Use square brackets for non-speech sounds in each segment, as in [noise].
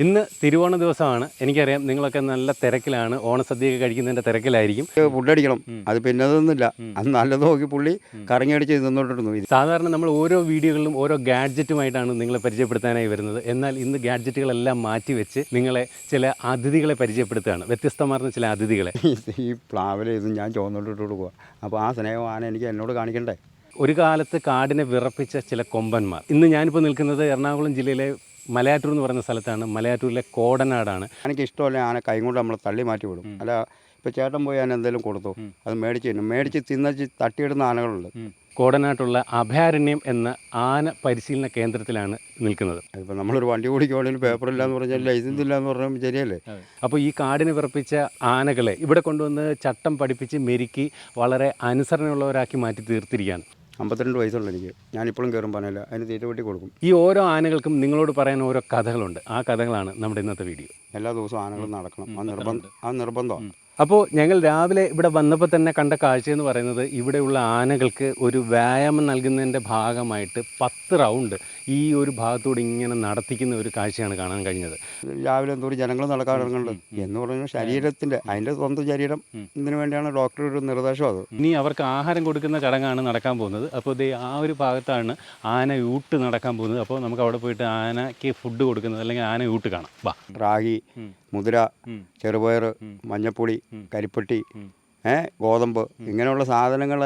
ഇന്ന് തിരുവോണ ദിവസമാണ്. എനിക്കറിയാം നിങ്ങളൊക്കെ നല്ല തിരക്കിലാണ്. ഓണസദ്യയൊക്കെ കഴിക്കുന്നതിന്റെ തിരക്കിലായിരിക്കും. പുള്ളടിക്കണം അത് പിന്നെ അതൊന്നുമില്ല. അത് നല്ലത് നോക്കി പുള്ളി കറങ്ങിയടിച്ച് നിന്നോണ്ടിരുന്നു. ഇത് സാധാരണ നമ്മൾ ഓരോ വീഡിയോകളിലും ഓരോ ഗാഡ്ജറ്റുമായിട്ടാണ് നിങ്ങളെ പരിചയപ്പെടുത്താനായി വരുന്നത്. എന്നാൽ ഇന്ന് ഗാഡ്ജറ്റുകളെല്ലാം മാറ്റിവെച്ച് നിങ്ങളെ ചില അതിഥികളെ പരിചയപ്പെടുത്തുകയാണ്. വ്യത്യസ്തമാർന്ന ചില അതിഥികളെ. [laughs] ഈ പ്ലാവിൽ ഇത് ഞാൻ ചോന്നോട്ടിട്ട് കൊടുക്കുക അപ്പോൾ ആ സ്നേഹമാണ് എനിക്ക് എന്നോട് കാണിക്കണ്ടേ? ഒരു കാലത്ത് കാടിനെ വിറപ്പിച്ച ചില കൊമ്പന്മാർ. ഇന്ന് ഞാനിപ്പോൾ നിൽക്കുന്നത് എറണാകുളം ജില്ലയിലെ മലയാറ്റൂർ എന്ന് പറയുന്ന സ്ഥലത്താണ് മലയാറ്റൂരിലെ കോടനാടാണ്. എനിക്ക് ഇഷ്ടമല്ല ആന കൈ കൊണ്ട് നമ്മളെ തള്ളി മാറ്റി വിടും. അല്ല ഇപ്പോൾ ചേട്ടൻ പോയി ഞാൻ എന്തെങ്കിലും കൊടുത്തു? അത് മേടിച്ച് തിന്നും. മേടിച്ച് തിന്നച്ച് തട്ടിയിടുന്ന ആനകളുണ്ട്. കോടനാട്ടുള്ള അഭയാരണ്യം എന്ന ആന പരിശീലന കേന്ദ്രത്തിലാണ് നിൽക്കുന്നത്. അതിപ്പോൾ നമ്മളൊരു വണ്ടി ഇല്ല എന്ന് പറഞ്ഞാൽ ലൈസൻസ് ഇല്ല എന്ന് പറഞ്ഞാൽ ശരിയല്ലേ? അപ്പോൾ ഈ കാടിന് വിറപ്പിച്ച ആനകളെ ഇവിടെ കൊണ്ടുവന്ന് ചട്ടം പഠിപ്പിച്ച് മെരുക്കി വളരെ അനുസരണയുള്ളവരാക്കി മാറ്റി തീർത്തിരിക്കുകയാണ്. അമ്പത്തിരണ്ട് വയസ്സുള്ള എനിക്ക്. ഞാനിപ്പോഴും കയറും പനയില്ല അതിന് തീറ്റ വെട്ടി കൊടുക്കും. ഈ ഓരോ ആനകൾക്കും നിങ്ങളോട് പറയാൻ ഓരോ കഥകളുണ്ട്. ആ കഥകളാണ് നമ്മുടെ ഇന്നത്തെ വീഡിയോ. എല്ലാ ദിവസവും ആനകളും നടക്കണം. ആ നിർബന്ധം. ആ നിർബന്ധമാണ് അപ്പോൾ ഞങ്ങൾ രാവിലെ ഇവിടെ വന്നപ്പോൾ തന്നെ കണ്ട കാഴ്ച എന്ന് പറയുന്നത് ഇവിടെയുള്ള ആനകൾക്ക് ഒരു വ്യായാമം നൽകുന്നതിന്റെ ഭാഗമായിട്ട് പത്ത് റൗണ്ട് ഈ ഒരു ഭാഗത്തൂടെ ഇങ്ങനെ നടത്തിക്കുന്ന ഒരു കാഴ്ചയാണ് കാണാൻ കഴിഞ്ഞത്. രാവിലെ എന്തോരം ജനങ്ങൾ നടക്കാൻ ഇറങ്ങുന്നുണ്ട് എന്ന് പറഞ്ഞാൽ ശരീരത്തിന്റെ അതിന്റെ സ്വന്തം ശരീരം ഇതിനു വേണ്ടിയാണ് ഡോക്ടറുടെ ഒരു നിർദ്ദേശം അത്. ഇനി അവർക്ക് ആഹാരം കൊടുക്കുന്ന ചടങ്ങാണ് നടക്കാൻ പോകുന്നത്. അപ്പോൾ ദേ ആ ഒരു ഭാഗത്താണ് ആന യൂട്ട് നടക്കാൻ പോകുന്നത്. അപ്പോൾ നമുക്ക് അവിടെ പോയിട്ട് ആനയ്ക്ക് ഫുഡ് കൊടുക്കുന്നത് അല്ലെങ്കിൽ ആന യൂട്ട് കാണാം. വാ. റാഗി മുതിര ചെറുപയർ മഞ്ഞപ്പൊടി കരിപ്പട്ടി ഏ ഗോതമ്പ് ഇങ്ങനെയുള്ള സാധനങ്ങൾ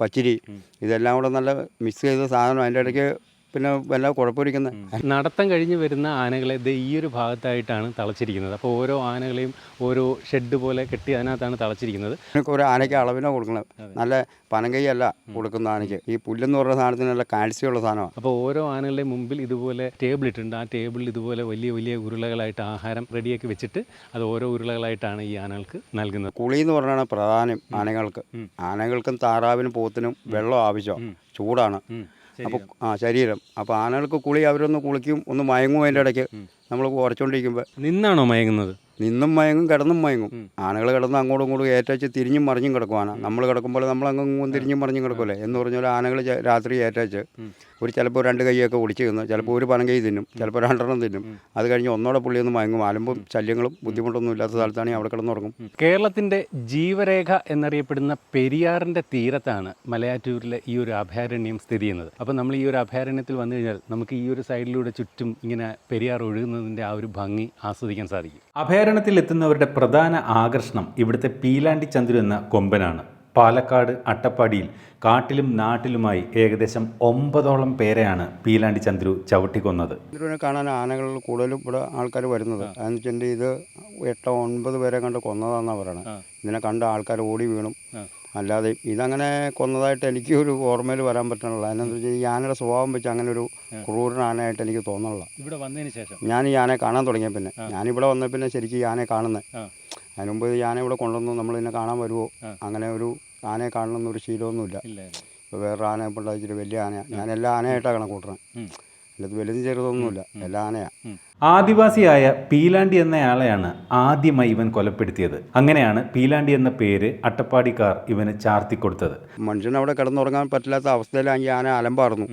പച്ചിരി ഇതെല്ലാം കൂടെ നല്ല മിക്സ് ചെയ്ത സാധനം. അതിന്റെ ഇടയ്ക്ക് പിന്നെ വല്ല കുഴപ്പമിരിക്കുന്നത് നടത്തം കഴിഞ്ഞ് വരുന്ന ആനകളെ ഇത് ഈ ഒരു ഭാഗത്തായിട്ടാണ് തളച്ചിരിക്കുന്നത്. അപ്പോൾ ഓരോ ആനകളെയും ഓരോ ഷെഡ് പോലെ കെട്ടി അതിനകത്താണ് തളച്ചിരിക്കുന്നത്. ഒരു ആനയ്ക്ക് അളവിനോ കൊടുക്കണം നല്ല പനങ്കൈയല്ല കൊടുക്കുന്ന ആനയ്ക്ക്. ഈ പുല്ലെന്ന് പറയുന്ന സാധനത്തിന് നല്ല കാൽസ്യമുള്ള സാധനമാണ്. അപ്പോൾ ഓരോ ആനകളുടെ മുമ്പിൽ ഇതുപോലെ ടേബിൾ ഇട്ടിട്ടുണ്ട്. ആ ടേബിളിൽ ഇതുപോലെ വലിയ വലിയ ഉരുളകളായിട്ട് ആഹാരം റെഡിയാക്കി വെച്ചിട്ട് അത് ഓരോ ഉരുളകളായിട്ടാണ് ഈ ആനകൾക്ക് നൽകുന്നത്. കുളി എന്ന് പറഞ്ഞാണ് പ്രധാനം ആനകൾക്ക്. ആനകൾക്കും താറാവിനും പോത്തിനും വെള്ളം ആവശ്യമാണ്. ചൂടാണ്. അപ്പോൾ ആ ശരീരം. അപ്പോൾ ആനകൾക്ക് കുളി അവരൊന്ന് കുളിക്കും ഒന്ന് മയങ്ങും അതിന്റെ ഇടയ്ക്ക്. നമ്മൾ ഉറച്ചുകൊണ്ടിരിക്കുമ്പോൾ നിന്നാണോ മയങ്ങുന്നത്? നിന്നും മയങ്ങും കിടന്നും മയങ്ങും. ആനകൾ കിടന്ന് അങ്ങോട്ടും ഇങ്ങോട്ടും ഏറ്റച്ച് തിരിഞ്ഞും മറിഞ്ഞും കിടക്കും ആന നമ്മൾ കിടക്കുമ്പോൾ നമ്മൾ അങ്ങും തിരിഞ്ഞും മറിഞ്ഞും കിടക്കുമല്ലേ എന്ന് പറഞ്ഞാൽ ആനകൾ രാത്രി ഏറ്റച്ച് ഒരു ചിലപ്പോൾ രണ്ട് കൈയൊക്കെ ഒടിച്ച് തിന്നും ചിലപ്പോൾ ഒരു പനം കൈ തിന്നും ചിലപ്പോൾ രണ്ടെണ്ണം തിന്നും. അത് കഴിഞ്ഞ് ഒന്നോടെ പുള്ളി ഒന്ന് മയങ്ങും. അലമ്പും ശല്യങ്ങളും ബുദ്ധിമുട്ടൊന്നും ഇല്ലാത്ത സ്ഥലത്താണെങ്കിൽ അവിടെ കിടന്നുറങ്ങും കേരളത്തിന്റെ ജീവരേഖ എന്നറിയപ്പെടുന്ന പെരിയാറിന്റെ തീരത്താണ് മലയാറ്റൂരിലെ ഈ ഒരു അഭയാരണ്യം സ്ഥിതി ചെയ്യുന്നത്. അപ്പോൾ നമ്മൾ ഈ ഒരു അഭയാരണ്യത്തിൽ വന്നു കഴിഞ്ഞാൽ നമുക്ക് ഈ ഒരു സൈഡിലൂടെ ചുറ്റും ഇങ്ങനെ പെരിയാർ ഒഴുകുന്നതിന്റെ ആ ഒരു ഭംഗി ആസ്വദിക്കാൻ സാധിക്കും. അഭയാരണ്യത്തിൽ എത്തുന്നവരുടെ പ്രധാന ആകർഷണം ഇവിടുത്തെ പീലാണ്ടി ചന്ദ്രു എന്ന കൊമ്പനാണ്. പാലക്കാട് അട്ടപ്പാടിയിൽ കാട്ടിലും നാട്ടിലുമായി ഏകദേശം ഒമ്പതോളം പേരെയാണ് പീലാണ്ടി ചന്ദ്രു ചവിട്ടിക്കൊന്നത്. ചന്ദ്രുവിനെ കാണാൻ ആനകളിൽ കൂടുതലും ഇവിടെ ആൾക്കാർ വരുന്നത്. അതെന്ന് വെച്ചിട്ടുണ്ടെങ്കിൽ ഇത് എട്ടോ ഒൻപത് പേരെ കണ്ട് കൊന്നതാണെന്നാണ് പറയണത് ഇതിനെ കണ്ട് ആൾക്കാർ ഓടി വീണും. അല്ലാതെ ഇതങ്ങനെ കൊന്നതായിട്ട് എനിക്ക് ഒരു ഓർമ്മയിൽ വരാൻ പറ്റണില്ല. അതിനെന്ന് വെച്ചാൽ ഈ ആനയുടെ സ്വഭാവം വെച്ച് അങ്ങനെ ഒരു ക്രൂരൻ ആനയായിട്ട് എനിക്ക് തോന്നണില്ല. ഇവിടെ വന്നതിന് ശേഷം? ഞാൻ ഈ ആനയെ കാണാൻ തുടങ്ങിയ പിന്നെ. ഞാനിവിടെ വന്ന പിന്നെ ശരിക്കും ഈ ആനയെ കാണുന്നത്. അതിന് മുമ്പ് ഈ ആന ഇവിടെ കൊണ്ടുവന്നു നമ്മൾ ഇതിനെ കാണാൻ വരുമോ അങ്ങനെ ഒരു ആനയെ കാണണമെന്നൊരു ശീലമൊന്നുമില്ല ഇപ്പോൾ വേറൊരു ആന ഇപ്പോൾ ഇച്ചിരി വലിയ ആനയാണ് ഞാൻ എല്ലാ ആനയായിട്ടാണ് കണക്കൂട്ടണം. അല്ലാതെ വലുതും ചെറുതൊന്നുമില്ല. എല്ലാ ആനയാണ് ആദിവാസിയായ പീലാണ്ടി എന്നയാളെയാണ് ആദ്യമായി ഇവൻ കൊലപ്പെടുത്തിയത്. അങ്ങനെയാണ് പീലാണ്ടി എന്ന പേര് അട്ടപ്പാടിക്കാർ ഇവന് ചാർത്തിക്കൊടുത്തത് മനുഷ്യൻ അവിടെ കിടന്നുറങ്ങാൻ പറ്റില്ലാത്ത അവസ്ഥയിലാണെങ്കിൽ ആന അലമ്പാറുന്നു.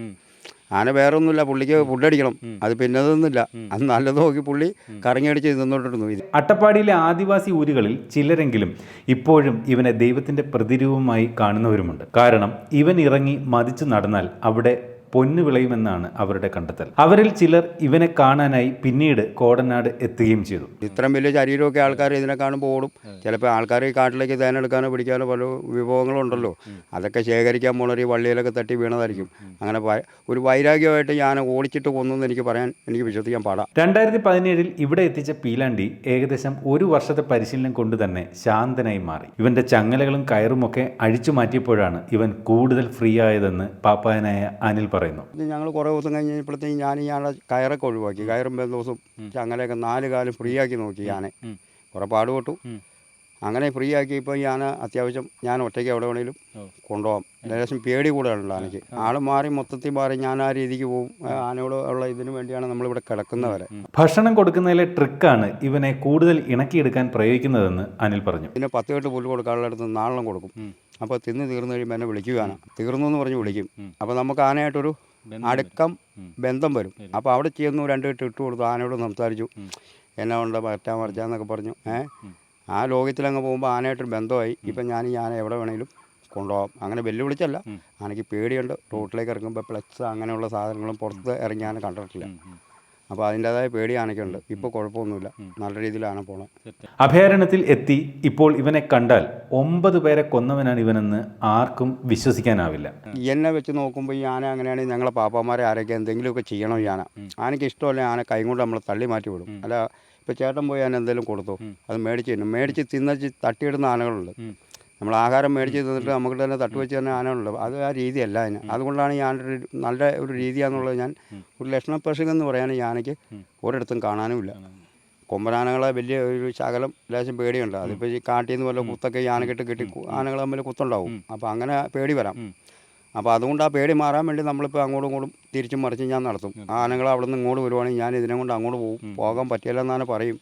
ആന വേറെ ഒന്നുമില്ല പുള്ളിക്ക് ഫുഡടിക്കണം അത് പിന്നെ അതൊന്നുമില്ല അത് നല്ലത് നോക്കി പുള്ളി കറങ്ങിയടിച്ച് നിന്നോണ്ടിരുന്നു ഇത് അട്ടപ്പാടിയിലെ ആദിവാസി ഊരുകളിൽ ചിലരെങ്കിലും ഇപ്പോഴും ഇവനെ ദൈവത്തിന്റെ പ്രതിരൂപമായി കാണുന്നവരുമുണ്ട്. കാരണം ഇവൻ ഇറങ്ങി മതിച്ചു നടന്നാൽ അവിടെ പൊന്നു വിളയുമെന്നാണ് അവരുടെ കണ്ടെത്തൽ. അവരിൽ ചിലർ ഇവനെ കാണാനായി പിന്നീട് കോടനാട് എത്തുകയും ചെയ്തു. ഇത്രയും വലിയ ശരീരമൊക്കെ ആൾക്കാർ ഇതിനെ കാണുമ്പോൾ ഓടും. ചിലപ്പോൾ ആൾക്കാർ ഈ കാട്ടിലേക്ക് തേനെടുക്കാനോ പിടിക്കാനോ പല വിഭവങ്ങളുണ്ടല്ലോ. അതൊക്കെ ശേഖരിക്കാൻ പോണൊരു ഈ വള്ളിയിലൊക്കെ തട്ടി വീണതായിരിക്കും. അങ്ങനെ ഒരു വൈരാഗ്യമായിട്ട് ഞാൻ ഓടിച്ചിട്ട് കൊന്നെന്ന് എനിക്ക് പറയാൻ എനിക്ക് വിശ്വസിക്കാൻ പാടാം. രണ്ടായിരത്തി പതിനേഴിൽ ഇവിടെ എത്തിച്ച പീലാണ്ടി ഏകദേശം ഒരു വർഷത്തെ പരിശീലനം കൊണ്ട് തന്നെ ശാന്തനായി മാറി. ഇവന്റെ ചങ്ങലകളും കയറുമൊക്കെ അഴിച്ചു മാറ്റിയപ്പോഴാണ് ഇവൻ കൂടുതൽ ഫ്രീ ആയതെന്ന് പാപ്പായനായ അനിൽ പറയുന്നു. ഞങ്ങൾ കുറേ ദിവസം കഴിഞ്ഞപ്പോഴത്തേക്കും ഞാൻ ഇയാളെ കയറൊക്കെ ഒഴിവാക്കി. കയറുമ്പോൾ ദിവസം അങ്ങനെയൊക്കെ നാല് കാലം ഫ്രീ ആക്കി നോക്കി ഞാനെ. കുറേ പാടുപെട്ടു. അങ്ങനെ ഫ്രീ ആക്കിയപ്പോൾ ഞാൻ അത്യാവശ്യം ഞാൻ ഒറ്റയ്ക്ക് എവിടെ വേണേലും കൊണ്ടുപോകാം ലേശം പേടി കൂടുതലുണ്ട് ആനയ്ക്ക്. ആൾ മാറി മൊത്തത്തിൽ മാറി ഞാൻ ആ രീതിക്ക് പോകും ആനയോട് ഉള്ള ഇതിനു വേണ്ടിയാണ് നമ്മളിവിടെ കിടക്കുന്നവരെ ഭക്ഷണം കൊടുക്കുന്നതിലെ ട്രിക്കാണ് ഇവനെ കൂടുതൽ ഇണക്കിയെടുക്കാൻ പ്രയോഗിക്കുന്നതെന്ന് അനിൽ പറഞ്ഞു. പിന്നെ പത്ത് കെട്ട് പുല്ല് കൊടുക്കാനുള്ള അടുത്ത് നാളെ കൊടുക്കും അപ്പോൾ തിന്ന് തീർന്നു കഴിയുമ്പോൾ എന്നെ വിളിക്കുകയാണ്. തീർന്നു എന്ന് പറഞ്ഞ് വിളിക്കും. അപ്പോൾ നമുക്ക് ആനയായിട്ടൊരു അടുക്കം ബന്ധം വരും. അപ്പോൾ അവിടെ ചെന്നു രണ്ട് കെട്ട് ഇട്ട് കൊടുത്തു. ആനയോട് സംസാരിച്ചു. എന്നാ ഉണ്ട് മറ്റാ മറിച്ചാന്നൊക്കെ പറഞ്ഞു. ഏ? ഉം. ആ ലോകത്തിലങ്ങ് പോകുമ്പോൾ ആനയായിട്ടൊരു ബന്ധമായി. ഇപ്പം ഞാൻ ഈ ആന എവിടെ വേണമെങ്കിലും കൊണ്ടുപോകാം. അങ്ങനെ വെല്ലുവിളിച്ചല്ല. ആനയ്ക്ക് പേടിയുണ്ട്. റോട്ടിലേക്ക് ഇറങ്ങുമ്പോൾ പ്ലസ് അങ്ങനെയുള്ള സാധനങ്ങളും പുറത്ത് ഇറങ്ങി ആന കണ്ടിട്ടില്ല. അപ്പോൾ അതിന്റെതായ പേടി ആനയ്ക്കുണ്ട് ഇപ്പോൾ കുഴപ്പമൊന്നുമില്ല. നല്ല രീതിയിലാണ് പോണത്. അഭയാരണ്യത്തിൽ എത്തി ഇപ്പോൾ ഇവനെ കണ്ടാൽ ഒമ്പത് പേരെ കൊന്നവനാണ് ഇവനെന്ന് ആർക്കും വിശ്വസിക്കാനാവില്ല. എന്നെ വെച്ച് നോക്കുമ്പോൾ ഈ ആന അങ്ങനെയാണെങ്കിൽ ഞങ്ങളെ പാപ്പാമാരെ ആരൊക്കെ എന്തെങ്കിലുമൊക്കെ ചെയ്യണം ഈ ആന. ആനയ്ക്ക് ഇഷ്ടമല്ല ആന കൈ കൊണ്ട് നമ്മൾ തള്ളി മാറ്റി വിടും. അല്ല ഇപ്പോൾ ചേട്ടൻ പോയി ആന എന്തെങ്കിലും കൊടുത്തു? അത് മേടിച്ച് തിന്നും മേടിച്ച് തിന്നച്ച് തട്ടിയിടുന്ന ആനകളുണ്ട്. നമ്മൾ ആഹാരം മേടിച്ച് തന്നിട്ട് നമുക്ക് തന്നെ തട്ടുവെച്ച് തന്നെ ആനകളുണ്ട്. അത് ആ രീതിയല്ല അതിന്. അതുകൊണ്ടാണ് ഞാൻ ആനയുടെ ഒരു നല്ല ഒരു രീതിയാണെന്നുള്ളത് ഞാൻ ഒരു ലക്ഷണ എന്ന് പറയാൻ ഈ ആനയ്ക്ക് ഒരിടത്തും കാണാനുമില്ല കൊമ്പനാനകളെ വലിയ ഒരു ശകലം ലേശം പേടിയുണ്ട്. അതിപ്പോൾ ഈ കാട്ടിൽ നിന്ന് വല്ല കുത്തൊക്കെ ഈ ആനക്കെട്ട് കെട്ടി ആനകൾ തമ്മിൽ കുത്തുണ്ടാവും. അപ്പോൾ അങ്ങനെ പേടി വരാം. അപ്പോൾ അതുകൊണ്ട് ആ പേടി മാറാൻ വേണ്ടി നമ്മളിപ്പോൾ അങ്ങോട്ടും ഇങ്ങോട്ടും തിരിച്ചും മറിച്ചും ഞാൻ നടത്തും. ആനകൾ അവിടെ നിന്ന് ഇങ്ങോട്ട് വരുവാണെങ്കിൽ ഞാൻ ഇതിനെ കൊണ്ട് അങ്ങോട്ട് പോകും പോകാൻ പറ്റില്ല പറയും.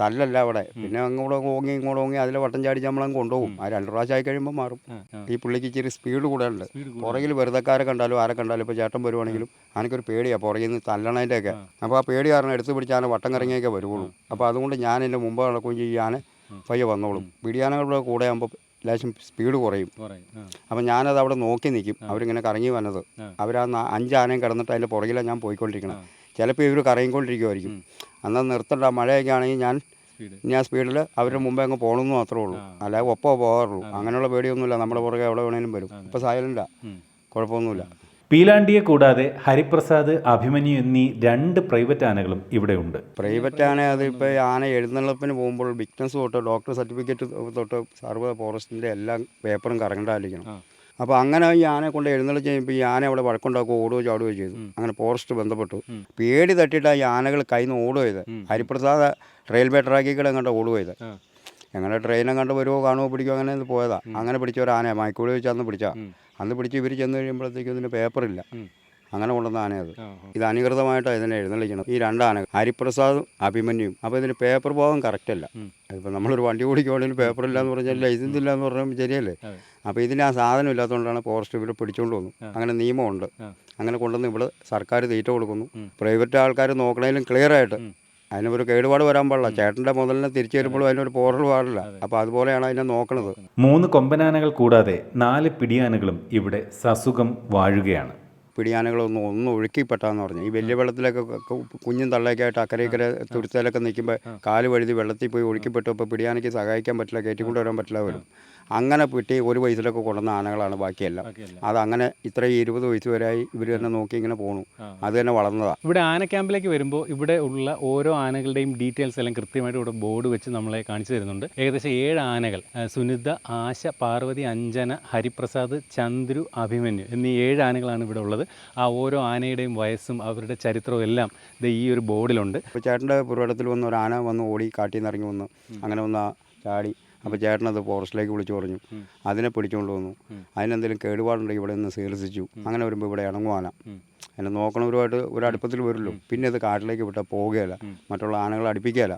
തല്ലല്ല അവിടെ. പിന്നെ അങ്ങോട്ട് ഓങ്ങി ഇങ്ങോട്ട് ഓങ്ങി അതിലെ വട്ടം ചാടി നമ്മളങ്ങ് കൊണ്ടുപോകും. ആ രണ്ട് പ്രാവശ്യം ആയി കഴിയുമ്പോൾ മാറും. ഈ പുള്ളിക്ക് ഇച്ചിരി സ്പീഡ് കൂടാനുണ്ട്. പുറകിൽ വെറുതെക്കാരെ കണ്ടാലും ആരെ കണ്ടാലും ഇപ്പോൾ ചേട്ടൻ വരുവാണെങ്കിലും എനിക്കൊരു പേടിയാണ് പുറകിൽ നിന്ന് തല്ലണതിന്റെയൊക്കെ അപ്പോൾ ആ പേടി കാരണം എടുത്ത് പിടിച്ച് ആന വട്ടം കറങ്ങിയൊക്കെ വരുവുള്ളൂ. അപ്പോൾ അതുകൊണ്ട് ഞാൻ എന്റെ മുമ്പ് നടക്കുകയും ചെയ്യും ആന പയ്യെ വന്നോളും. പിടിയാനകളുടെ കൂടെ ആകുമ്പോൾ ലേശം സ്പീഡ് കുറയും. അപ്പം ഞാനത് അവിടെ നോക്കി. നിൽക്കും അവരിങ്ങനെ കറങ്ങി വന്നത്. ആ. അവരാ നാ- അഞ്ചാനയും കിടന്നിട്ട് അതിന്റെ പുറകിലാണ് ഞാൻ പോയിക്കൊണ്ടിരിക്കണം. ചിലപ്പോൾ ഇവർ കറങ്ങിക്കൊണ്ടിരിക്കുമായിരിക്കും അന്നാൽ നിർത്തണ്ട മഴയൊക്കെ ആണെങ്കിൽ ഞാൻ. ഞാൻ സ്പീഡിൽ അവരുടെ മുമ്പേ അങ്ങ് പോകണമെന്ന് മാത്രമേ ഉള്ളൂ. അല്ലാതെ ഒപ്പോ പോകാറുള്ളൂ. അങ്ങനെയുള്ള പേടിയൊന്നുമില്ല. നമ്മുടെ പുറകെ എവിടെ വേണേലും വരും. ഇപ്പോൾ സൈലന്റാ. കുഴപ്പമൊന്നുമില്ല. പീലാണ്ടിയെ കൂടാതെ ഹരിപ്രസാദ് അഭിമന്യു എന്നീ രണ്ട് പ്രൈവറ്റ് ആനകളും ഇവിടെ ഉണ്ട് പ്രൈവറ്റ് ആന അതിപ്പോൾ ഇപ്പോൾ ആന എഴുന്നള്ളപ്പിന് പോകുമ്പോൾ വിക്നസ് തൊട്ട് ഡോക്ടർ സർട്ടിഫിക്കറ്റ് തൊട്ട് സർവ ഫോറസ്റ്റിന്റെ എല്ലാ പേപ്പറും കറങ്ങണ്ടായിരിക്കണം. അപ്പോൾ അങ്ങനെ ഈ ആനയെ കൊണ്ട് എഴുന്നള്ളിച്ച് ചെയ്യുമ്പോൾ ഈ ആന അവിടെ വഴക്കുണ്ടാക്കുക ഓടുകയോ ചാടുകയോ ചെയ്തു. അങ്ങനെ ഫോറസ്റ്റ് ബന്ധപ്പെട്ടു. പേടി തട്ടിയിട്ട് ഈ ആനകൾ കയ്യിൽ നിന്ന് ഓടുക ചെയ്ത് ഹരിപ്രസാദ് റെയിൽവേ ട്രാക്കിൽ എങ്ങോട്ട് ഓടുക ചെയ്ത്. ഞങ്ങളുടെ ട്രെയിൻ അങ്ങോട്ട് വരുമോ കാണുമോ പിടിക്കുമോ അങ്ങനെ ഒന്ന് പോയതാ. അങ്ങനെ പിടിച്ച ഒരു ആനയാണ് മൈക്കൂടി വെച്ച് അന്ന് പിടിച്ചാ. അന്ന് പിടിച്ച് ഇവർ ചെന്ന് കഴിയുമ്പോഴത്തേക്കും ഇതിന് പേപ്പറില്ല. അങ്ങനെ കൊണ്ടുവന്ന ആനയത് അത്. ഇത് അനുകൃതമായിട്ടാണ് ഇതിനെ എഴുന്നള്ളിക്കണം ഈ രണ്ട് ആനകൾ ഹരിപ്രസാദും അഭിമന്യും അപ്പോൾ ഇതിന് പേപ്പർ ഭാഗം കറക്റ്റ് അല്ല. അതിപ്പോൾ നമ്മളൊരു വണ്ടി ഓടിക്കുവാണെങ്കിൽ പേപ്പർ ഇല്ല എന്ന് പറഞ്ഞാൽ ലൈസൻസ് ഇല്ല എന്ന് പറഞ്ഞാൽ ശരിയല്ലേ? അപ്പോൾ ഇതിന് ആ സാധനം ഇല്ലാത്തതുകൊണ്ടാണ് ഫോറസ്റ്റ് ഇവിടെ പിടിച്ചുകൊണ്ട് വന്നു. അങ്ങനെ നിയമമുണ്ട്. അങ്ങനെ കൊണ്ടുവന്ന് ഇവിടെ സർക്കാർ തീറ്റ കൊടുക്കുന്നു. പ്രൈവറ്റ് ആൾക്കാർ നോക്കണേലും ക്ലിയർ ആയിട്ട്. അതിനൊരു കേടുപാട് വരാൻ പാടില്ല. ചേട്ടന്റെ മുതലിനെ തിരിച്ചു വരുമ്പോഴും അതിനൊരു പോറൽ പാടില്ല. അപ്പോൾ അതുപോലെയാണ് അതിനെ നോക്കുന്നത് മൂന്ന് കൊമ്പനാനകൾ കൂടാതെ നാല് പിടിയാനകളും ഇവിടെ സസുഖം വാഴുകയാണ്. പിടിയാനകളൊന്നും ഒന്ന് ഒഴുക്കിപ്പെട്ടാന്ന് പറഞ്ഞു. ഈ വലിയ വെള്ളത്തിലൊക്കെ കുഞ്ഞും തള്ളയൊക്കെ ആയിട്ട് അക്കരെ ഇക്കരെ തുരുത്തേലൊക്കെ നിൽക്കുമ്പോൾ കാൽ വഴുതി വെള്ളത്തിൽ പോയി ഒഴുക്കിപ്പെട്ടു. അപ്പോൾ പിടിയാനയ്ക്ക് സഹായിക്കാൻ പറ്റില്ല കയറ്റിക്കൊണ്ട് വരാൻ പറ്റില്ല വരും അങ്ങനെ പിട്ടി ഒരു വയസ്സിലൊക്കെ കൊണ്ടുവന്ന ആനകളാണ് ബാക്കിയെല്ലാം. അത് അങ്ങനെ ഇത്രയും ഇരുപത് വയസ്സ് വരെയായി ഇവർ തന്നെ നോക്കി ഇങ്ങനെ പോണു. അത് തന്നെ വളർന്നതാണ് ഇവിടെ ആന ക്യാമ്പിലേക്ക് വരുമ്പോൾ ഇവിടെ ഉള്ള ഓരോ ആനകളുടെയും ഡീറ്റെയിൽസ് എല്ലാം കൃത്യമായിട്ട് ഇവിടെ ബോർഡ് വെച്ച് നമ്മളെ കാണിച്ചു തരുന്നുണ്ട്. ഏകദേശം ഏഴ് ആനകൾ സുനിത ആശ പാർവതി അഞ്ജന ഹരിപ്രസാദ് ചന്ദ്രു അഭിമന്യു എന്നീ ഏഴ് ആനകളാണ് ഇവിടെ ഉള്ളത്. ആ ഓരോ ആനയുടെയും വയസ്സും അവരുടെ ചരിത്രവും എല്ലാം ഇത് ഈ ഒരു ബോർഡിലുണ്ട്. അപ്പോൾ ചേട്ടന്റെ പുരയിടത്തിൽ വന്ന് ഒരു ആന വന്ന് ഓടി കാട്ടിൽ നിന്ന് ഇറങ്ങി വന്ന് അങ്ങനെ വന്ന് ചാടി. അപ്പോൾ ചേട്ടനത് ഫോറസ്റ്റിലേക്ക് വിളിച്ചു പറഞ്ഞു. അതിനെ പിടിച്ചുകൊണ്ട് വന്നു. അതിനെന്തെങ്കിലും കേടുപാടുണ്ടെങ്കിൽ ഇവിടെ നിന്ന് ചികിത്സിച്ചു. അങ്ങനെ വരുമ്പോൾ ഇവിടെ ഇണങ്ങുവാന എന്നെ നോക്കണവരുമായിട്ട് ഒരു അടുപ്പത്തിൽ വരുമല്ലോ. പിന്നെ അത് കാട്ടിലേക്ക് വിട്ടാൽ പോകുകയില്ല മറ്റുള്ള ആനകളെ അടുപ്പിക്കുകയില്ല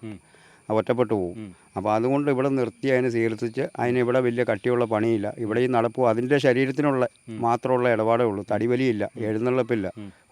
ഒറ്റപ്പെട്ടു പോകും അപ്പോൾ അതുകൊണ്ട് ഇവിടെ നിർത്തി അതിനെ ചികിത്സിച്ച് അതിന് ഇവിടെ വലിയ കട്ടിയുള്ള പണിയില്ല. ഇവിടെ ഈ നടപ്പ് അതിന്റെ ശരീരത്തിനുള്ള മാത്രമുള്ള ഇടപാടേ ഉള്ളൂ. തടിവലിയില്ല എഴുന്നള്ളപ്പില്ല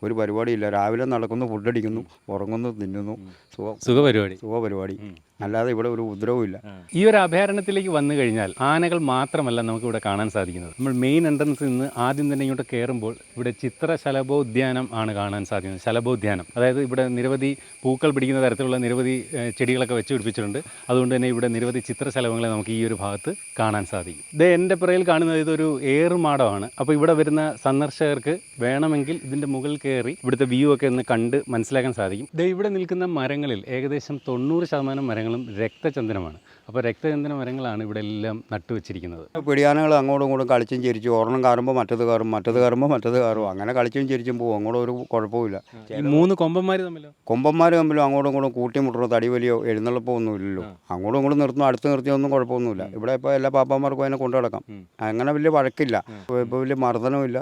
ഒരു പരിപാടിയില്ല. രാവിലെ നടക്കുന്നു ഫുഡടിക്കുന്നു ഉറങ്ങുന്നു തിന്നുന്നു. സുഖപരിപാടി. സുഖപരിപാടി. സുഖ പരിപാടി അല്ലാതെ ഇവിടെ ഒരു ഉപദ്രവവും ഇല്ല. ഈ ഒരു അഭയാരണ്യത്തിലേക്ക് വന്നു കഴിഞ്ഞാൽ ആനകൾ മാത്രമല്ല നമുക്ക് ഇവിടെ കാണാൻ സാധിക്കുന്നത്. നമ്മൾ മെയിൻ എൻട്രൻസിൽ നിന്ന് ആദ്യം തന്നെ ഇങ്ങോട്ട് കയറുമ്പോൾ ഇവിടെ ചിത്ര ശലഭോദ്യാനം ആണ് കാണാൻ സാധിക്കുന്നത്. ശലഭോദ്യാനം. അതായത് ഇവിടെ നിരവധി പൂക്കൾ പിടിക്കുന്ന തരത്തിലുള്ള നിരവധി ചെടികളൊക്കെ വെച്ച് പിടിപ്പിച്ചിട്ടുണ്ട്. അതുകൊണ്ട് തന്നെ ഇവിടെ നിരവധി ചിത്രശലഭങ്ങളെ നമുക്ക് ഈ ഒരു ഭാഗത്ത് കാണാൻ സാധിക്കും. ഇത് എന്റെ പുറയിൽ കാണുന്നത് ഇതൊരു ഏറുമാടമാണ് അപ്പോൾ ഇവിടെ വരുന്ന സന്ദർശകർക്ക് വേണമെങ്കിൽ ഇതിന്റെ മുകളിൽ കയറി ഇവിടുത്തെ വ്യൂ ഒക്കെ ഒന്ന് കണ്ട് മനസ്സിലാക്കാൻ സാധിക്കും. ഇത് ഇവിടെ നിൽക്കുന്ന മരങ്ങളിൽ ഏകദേശം തൊണ്ണൂറ് ശതമാനം മരങ്ങളും രക്തചന്ദനമാണ്. അപ്പോൾ രക്തചന്ദന മരങ്ങളാണ് ഇവിടെ എല്ലാം നട്ടുവെച്ചിരിക്കുന്നത്. പിടിയാനകൾ അങ്ങോട്ടും ഇങ്ങോട്ടും കളിച്ചും ചിരിച്ചും ഒരെണ്ണം കയറുമ്പോൾ മറ്റത് കയറും മറ്റത് കയറുമ്പോൾ മറ്റത് കയറും അങ്ങനെ കളിച്ചും ചിരിച്ചും പോകും. അങ്ങോട്ടും ഒരു കുഴപ്പമില്ല ഈ മൂന്ന് കൊമ്പന്മാർ തമ്മിലോ? കൊമ്പന്മാർ തമ്മിലും അങ്ങോട്ടും ഇങ്ങോട്ടും കൂട്ടിമുട്ടണോ തടിവലിയോ എഴുന്നള്ളപ്പോ ഒന്നും ഇല്ലല്ലോ അങ്ങോട്ടും ഇങ്ങോട്ട് നിർത്തുന്നു അടുത്ത് നിർത്തിയൊന്നും കുഴപ്പമൊന്നുമില്ല. ഇവിടെ ഇപ്പോൾ എല്ലാ പാപ്പാന്മാർക്കും അതിനെ കൊണ്ടു നടക്കാം. അങ്ങനെ വലിയ വഴക്കില്ല. ഇപ്പോൾ വലിയ മർദ്ദനമില്ല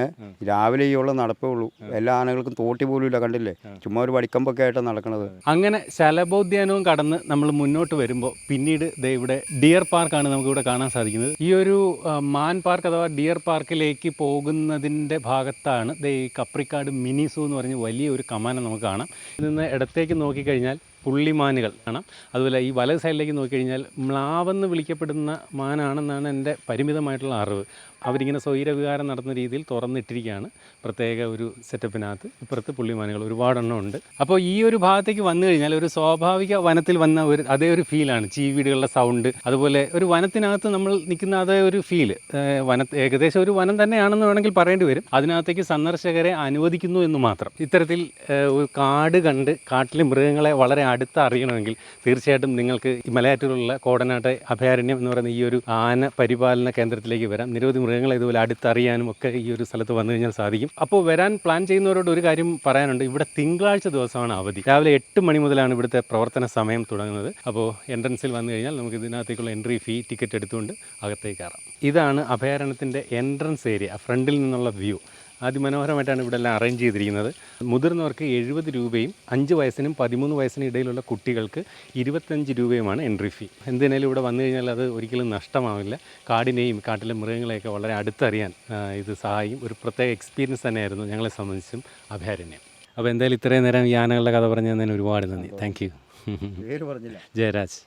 ഏഹ് രാവിലെ ഈ ഉള്ള നടപ്പേ ഉള്ളൂ. എല്ലാ ആനകൾക്കും തോട്ടി പോലും ഇല്ല കണ്ടില്ലേ? ചുമ്മാ ഒരു വടിക്കമ്പൊക്കെ ആയിട്ടാണ് നടക്കുന്നത് അങ്ങനെ ശലഭോദ്യാനവും കടന്ന് നമ്മൾ മുന്നോട്ട് വരുമ്പോൾ പിന്നീട് ഇവിടെ ഡിയർ പാർക്കാണ് നമുക്ക് ഇവിടെ കാണാൻ സാധിക്കുന്നത്. ഈ ഒരു മാൻ പാർക്ക് അഥവാ ഡിയർ പാർക്കിലേക്ക് പോകുന്നതിന്റെ ഭാഗത്താണ് ദേ ഈ കപ്രിക്കാട് മിനി സൂ എന്ന് പറഞ്ഞ് വലിയ ഒരു കമാനം നമുക്ക് കാണാം. ഇതിൽ നിന്ന് ഇടത്തേക്ക് നോക്കിക്കഴിഞ്ഞാൽ പുള്ളിമാനുകൾ കാണാം. അതുപോലെ ഈ വലത് സൈഡിലേക്ക് നോക്കിക്കഴിഞ്ഞാൽ മ്ലാവെന്ന് വിളിക്കപ്പെടുന്ന മാനാണെന്നാണ് എന്റെ പരിമിതമായിട്ടുള്ള അറിവ്. അവരിങ്ങനെ സ്വൈരവികാരം നടത്തുന്ന രീതിയിൽ തുറന്നിട്ടിരിക്കുകയാണ്. പ്രത്യേക ഒരു സെറ്റപ്പിനകത്ത്. ഇപ്പുറത്ത് പുള്ളിമാനുകൾ ഒരുപാടെണ്ണം ഉണ്ട് അപ്പോൾ ഈ ഒരു ഭാഗത്തേക്ക് വന്നു കഴിഞ്ഞാൽ ഒരു സ്വാഭാവിക വനത്തിൽ വന്ന ഒരു അതേ ഒരു ഫീലാണ്. ചീവീടുകളുടെ സൗണ്ട് അതുപോലെ ഒരു വനത്തിനകത്ത് നമ്മൾ നിൽക്കുന്ന അതേ ഒരു ഫീൽ വന ഏകദേശം ഒരു വനം തന്നെയാണെന്ന് വേണമെങ്കിൽ പറയേണ്ടി വരും. അതിനകത്തേക്ക് സന്ദർശകരെ അനുവദിക്കുന്നു എന്ന് മാത്രം. ഇത്തരത്തിൽ ഒരു കാട് കണ്ട് കാട്ടിലെ മൃഗങ്ങളെ വളരെ അടുത്ത് അറിയണമെങ്കിൽ തീർച്ചയായിട്ടും നിങ്ങൾക്ക് മലയാറ്റൂരിലുള്ള കോടനാട്ടെ അഭയാരണ്യം എന്ന് പറയുന്ന ഈ ഒരു ആന പരിപാലന കേന്ദ്രത്തിലേക്ക് വരാം. നിരവധി മൃഗങ്ങളെ ഇതുപോലെ അടുത്തറിയാനും ഒക്കെ ഈ ഒരു സ്ഥലത്ത് വന്നു കഴിഞ്ഞാൽ സാധിക്കും. അപ്പോൾ വരാൻ പ്ലാൻ ചെയ്യുന്നവരോട് ഒരു കാര്യം പറയാനുണ്ട്. ഇവിടെ തിങ്കളാഴ്ച ദിവസമാണ് അവധി. രാവിലെ എട്ട് മണി മുതലാണ് ഇവിടുത്തെ പ്രവർത്തന സമയം തുടങ്ങുന്നത്. അപ്പോൾ എൻട്രൻസിൽ വന്നു കഴിഞ്ഞാൽ നമുക്ക് ഇതിനകത്തേക്കുള്ള എൻട്രി ഫീ ടിക്കറ്റ് എടുത്തുകൊണ്ട് അകത്തേക്ക് കയറാം. ഇതാണ് അഭയാരണ്യത്തിന്റെ എൻട്രൻസ് ഏരിയ ഫ്രണ്ടിൽ നിന്നുള്ള വ്യൂ അതിമനോഹരമായിട്ടാണ് ഇവിടെ എല്ലാം അറേഞ്ച് ചെയ്തിരിക്കുന്നത്. മുതിർന്നവർക്ക് എഴുപത് രൂപയും അഞ്ച് വയസ്സിനും പതിമൂന്ന് വയസ്സിനും ഇടയിലുള്ള കുട്ടികൾക്ക് ഇരുപത്തഞ്ച് രൂപയുമാണ് എൻട്രി ഫീ എന്തിനാലും ഇവിടെ വന്നു കഴിഞ്ഞാൽ അത് ഒരിക്കലും നഷ്ടമാവില്ല. കാടിനെയും കാട്ടിലെ മൃഗങ്ങളെയൊക്കെ വളരെ അടുത്തറിയാൻ ഇത് സഹായിക്കും. ഒരു പ്രത്യേക എക്സ്പീരിയൻസ് തന്നെയായിരുന്നു ഞങ്ങളെ സംബന്ധിച്ചും അഭയാരണ്യം. അപ്പോൾ എന്തായാലും ഇത്രയും നേരം യാനകളുടെ കഥ പറഞ്ഞു തന്നതിന് ഒരുപാട് നന്ദി. താങ്ക് യു പേര് പറഞ്ഞില്ല. ജയരാജ്.